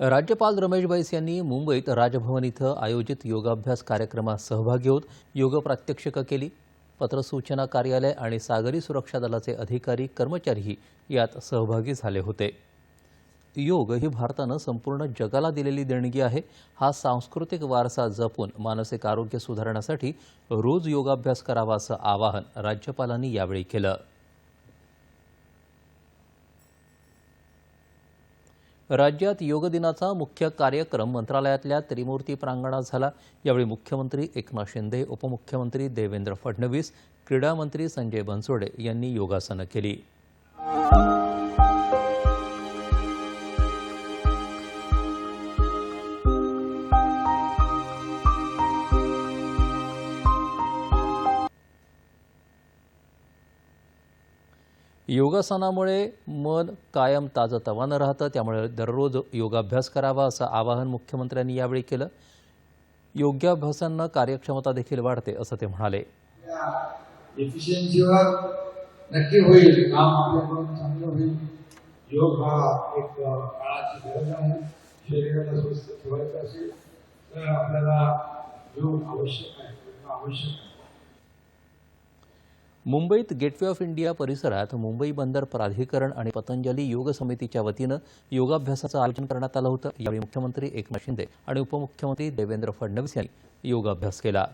राज्यपाल रमेश बैस यांनी मुंबईत राजभवन इथं आयोजित योगाभ्यास कार्यक्रमात सहभागी होत योग प्रात्यक्षिकं केली. पत्रसूचना कार्यालय आणि सागरी सुरक्षा दलाचे अधिकारी कर्मचारीही यात सहभागी झाले होते. योग ही भारतानं संपूर्ण जगाला दिलेली देणगी आहे. हा सांस्कृतिक वारसा जपून मानसिक आरोग्य सुधारण्यासाठी रोज योगाभ्यास करावा असं आवाहन राज्यपालांनी यावेळी केलं. राज्यात योग दिनाचा मुख्य कार्यक्रम मंत्रालयातल्या त्रिमूर्ती प्रांगणात झाला. यावेळी मुख्यमंत्री एकनाथ शिंदे उपमुख्यमंत्री देवेंद्र फडणवीस क्रीडा मंत्री संजय बनसोडे यांनी योगासनं केली. योगासनामुळे मन कायम ताजंतवानं राहतं. त्यामुळे दररोज योगाभ्यास करावा असं आवाहन मुख्यमंत्र्यांनी यावेळी केलं. योग्याभ्यासांना कार्यक्षमता देखील वाढते असं ते म्हणाले. एफिशियन्सीवर नक्की होईल. काम आपल्याकडून चांगलं होईल. योग हा एक काळाची गरज आहे. शरीराला स्वस्थ ठेवायचं असेल तर आपल्याला योग आवश्यक आहे. आवश्यक आहे. मुंबईत गेटवे ऑफ इंडिया परिसरात मुंबई बंदर प्राधिकरण आणि पतंजली योग समितीच्या वतीनं योगाभ्यासाचं आयोजन करण्यात आलं होतं. यावेळी मुख्यमंत्री एकनाथ शिंदे आणि उपमुख्यमंत्री देवेंद्र फडणवीस यांनी योगाभ्यास केला.